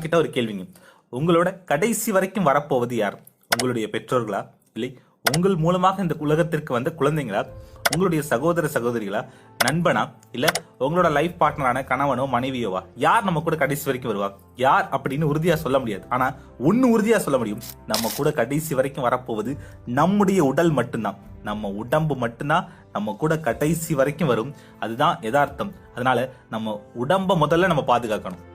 கிட்ட ஒரு கேள்விங்க. உங்களோட கடைசி வரைக்கும் வரப்போவது யார்? உங்களுடைய பெற்றோர்களா? இல்லை உங்கள் மூலமாக இந்த உலகத்திற்கு வந்த குழந்தைங்களா? உங்களுடைய சகோதர சகோதரிகளா? நண்பனா? இல்ல உங்களோட லைஃப் பார்ட்னரான கணவனோ மனைவியோவா? யார் நம்ம கூட கடைசி வரைக்கும் வருவா? யார் அப்படின்னு உறுதியா சொல்ல முடியாது. ஆனா ஒன்னு உறுதியா சொல்ல முடியும். நம்ம கூட கடைசி வரைக்கும் வரப்போவது நம்முடைய உடல் மட்டும்தான். நம்ம உடம்பு மட்டும்தான் நம்ம கூட கடைசி வரைக்கும் வரும். அதுதான் யதார்த்தம். அதனால நம்ம உடம்ப முதல்ல நம்ம பாதுகாக்கணும்.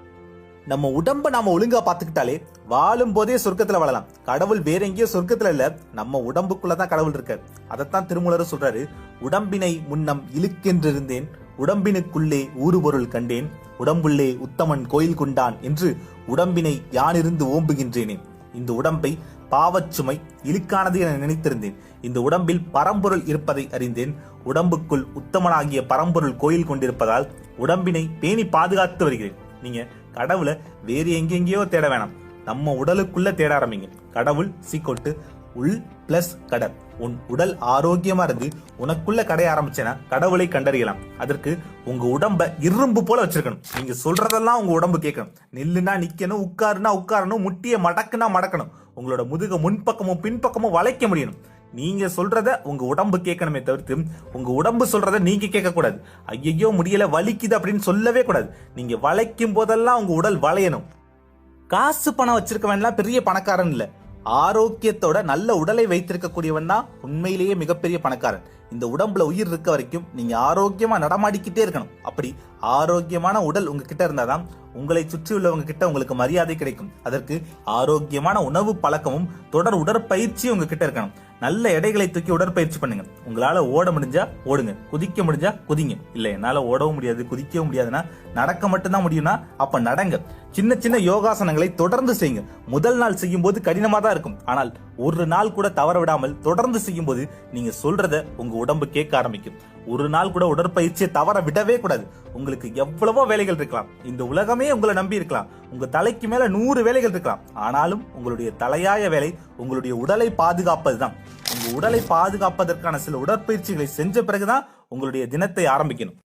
நம்ம உடம்ப நாம ஒழுங்கா பாத்துக்கிட்டாலே வாழும் போதே சொர்க்கத்துல வாழலாம். கடவுள் வேற எங்கேயோ சொர்க்கத்துல இல்ல நம்ம உடம்புக்குள்ளதான் கடவுள் இருக்கார். அதைத்தான் திருமூலர் சொல்றாரு உடம்பினை முன்னம் இழுக்கென்றிருந்தேன் உடம்பினுக்குள்ளே ஊறுபொருள் கண்டேன் உடம்புள்ளே உத்தமன் கோயில் கொண்டான் என்று உடம்பினை யானிருந்து ஓம்புகின்றேனே. இந்த உடம்பை பாவச்சுமை இழுக்கானது என நினைத்திருந்தேன். இந்த உடம்பில் பரம்பொருள் இருப்பதை அறிந்தேன் உடம்புக்குள் உத்தமனாகிய பரம்பொருள் கோயில் கொண்டிருப்பதால் உடம்பினை பேணி பாதுகாத்து வருகிறேன். நீங்க கடவுளை வேறு எங்கெங்கேயோ தேட வேணாம். நம்ம உடலுக்குள்ள தேட ஆரம்பிங்க. கடவுள் சீக்கொட்டு உள் பிளஸ் கடல். உன் உடல் ஆரோக்கியமா இருந்து உனக்குள்ள கடைய ஆரம்பிச்சேன்னா கடவுளை கண்டறியலாம். அதற்கு உங்க உடம்ப இரும்பு போல வச்சிருக்கணும். நீங்க சொல்றதெல்லாம் உங்க உடம்பு கேட்கணும். நில்லுனா நிக்கணும் உட்காருனா உட்காரணும் முட்டிய மடக்குனா மடக்கணும். உங்களோட முதுக முன்பக்கமும் பின்பக்கமும் வளைக்க முடியணும். நீங்க சொல்றத உங்க உடம்பு கேட்கணுமே தவிர்த்து உங்க உடம்பு சொல்றத நீங்க கேட்கக்கூடாது. ஐயையோ ஐயோ முடியல வலிக்குது அப்படின்னு சொல்லவே கூடாது. நீங்க வளைக்கும் போதெல்லாம் உங்க உடல் வளையணும். காசு பணம் வச்சிருக்கவன்லாம் பெரிய பணக்காரன் இல்ல. ஆரோக்கியத்தோட நல்ல உடலை வைத்திருக்கக்கூடியவன் தான் உண்மையிலேயே மிகப்பெரிய பணக்காரன். இந்த உடம்புல உயிர் இருக்க வரைக்கும் நீங்க ஆரோக்கியமா நடமாடிக்கிட்டே இருக்கணும். அப்படி ஆரோக்கியமான உடல் உங்ககிட்ட இருந்தாதான் உங்களை சுற்றி உள்ளவங்க கிட்ட உங்களுக்கு மரியாதை கிடைக்கும். அதற்கு ஆரோக்கியமான உணவு பழக்கமும் தொடர் உடற்பயிற்சியும் உங்ககிட்ட இருக்கணும். நல்ல எடைகளை தூக்கி உடற்பயிற்சி பண்ணுங்க. உங்களால ஓட முடிஞ்சா ஓடுங்க. குதிக்க முடிஞ்சா குதிங்க. இல்ல என்னால ஓடவும் முடியாது குதிக்கவும் முடியாதுன்னா நடக்க மட்டும்தான் முடியும்னா அப்ப நடங்க. சின்ன சின்ன யோகாசனங்களை தொடர்ந்து செய்யுங்க. முதல் நாள் செய்யும் போது கடினமா தான் இருக்கும். ஆனால் ஒரு நாள் கூட தவற விடாமல் தொடர்ந்து செய்யும் போது நீங்க சொல்றத உங்க உடம்பு கேட்க ஆரம்பிக்கும். ஒரு நாள் கூட உடற்பயிற்சியை தவற விடவே கூடாது. உங்களுக்கு எவ்வளவோ வேலைகள் இருக்கலாம். இந்த உலகமே உங்களை நம்பி இருக்கலாம். உங்க தலைக்கு மேல நூறு வேலைகள் இருக்கலாம். ஆனாலும் உங்களுடைய தலையாய வேலை உங்களுடைய உடலை பாதுகாப்பதுதான். உங்க உடலை பாதுகாப்பதற்கான சில உடற்பயிற்சிகளை செஞ்ச பிறகுதான் உங்களுடைய தினத்தை ஆரம்பிக்கணும்.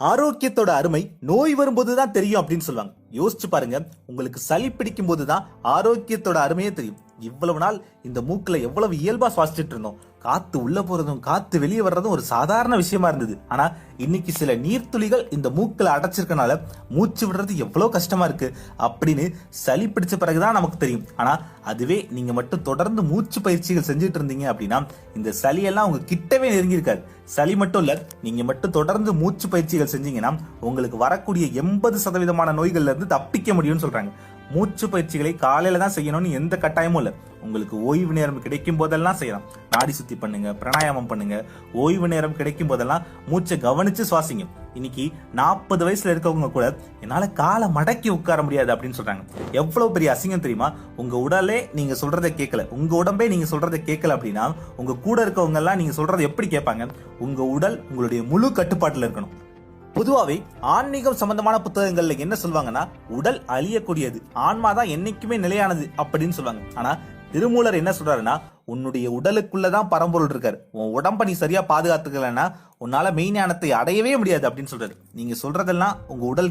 ஆரோக்கியத்தோட அருமை நோய் வரும்போது தான் தெரியும் அப்படின்னு சொல்லுவாங்க. யோசிச்சு பாருங்க. உங்களுக்கு சளி பிடிக்கும் போது தான் ஆரோக்கியத்தோட அருமையே தெரியும். இவ்வளவு நாள் இந்த மூக்குல எவ்வளவு இயல்பா சுவாசிச்சுட்டு இருந்தோம். காத்து உள்ள போறதும் காத்து வெளியே வர்றதும் ஒரு சாதாரண விஷயமா இருந்தது. ஆனா இன்னைக்கு சில நீர்த்துளிகள் இந்த மூக்கில் அடைச்சிருக்கனால மூச்சு விடுறது எவ்வளவு கஷ்டமா இருக்கு அப்படின்னு சளி பிடிச்ச பிறகுதான் நமக்கு தெரியும். ஆனா அதுவே நீங்க மட்டும் தொடர்ந்து மூச்சு பயிற்சிகள் செஞ்சுட்டு இருந்தீங்க அப்படின்னா இந்த சளியெல்லாம் உங்க கிட்டவே நெருங்கியிருக்காரு சளி மட்டும் இல்ல நீங்க மட்டும் தொடர்ந்து மூச்சு பயிற்சிகள் செஞ்சீங்கன்னா உங்களுக்கு வரக்கூடிய எண்பது சதவீதமான நோய்கள்ல இருந்து தப்பிக்க முடியும்னு சொல்றாங்க. மூச்சு பயிற்சிகளை காலையில தான் செய்யணும்னு எந்த கட்டாயமும் இல்லை. உங்களுக்கு ஓய்வு நேரம் கிடைக்கும் போதெல்லாம் செய்யலாம். நாடி சுத்தி பண்ணுங்க பிராணாயாமம் பண்ணுங்க. ஓய்வு நேரம் கிடைக்கும் போதெல்லாம் மூச்சை கவனிச்சு சுவாசிங்க. இன்னைக்கு நாற்பது வயசுல இருக்கவங்க கூட என்னால காலை மடக்கி உட்கார முடியாது அப்படின்னு சொல்றாங்க. எவ்வளவு பெரிய அசிங்கம் தெரியுமா? உங்க உடலே நீங்க சொல்றதை கேட்கல. உங்க உடம்பே நீங்க சொல்றதை கேட்கல அப்படின்னா உங்க கூட இருக்கவங்க எல்லாம் நீங்க சொல்றதை எப்படி கேட்பாங்க? உங்க உடல் உங்களுடைய முழு கட்டுப்பாட்டுல இருக்கணும். பொதுவாகவே ஆன்மீகம் சம்பந்தமான புத்தகங்கள்ல என்ன சொல்லுவாங்கன்னா உடல் அழியக்கூடியது. ஆன்மா தான் என்னைக்குமே நிலையானது அப்படின்னு சொல்லுவாங்க. ஆனா திருமூலர் என்ன சொல்றாருன்னா உன்னுடைய உடலுக்குள்ளதான் பரம்பொருள் இருக்காரு. உன் உடம்ப நீ சரியா பாதுகாத்துக்கலன்னா உன்னால மெய்ஞானத்தை அடையவே முடியாது அப்படின்னு சொல்றாரு. நீங்க சொல்றதெல்லாம் உங்க உடல்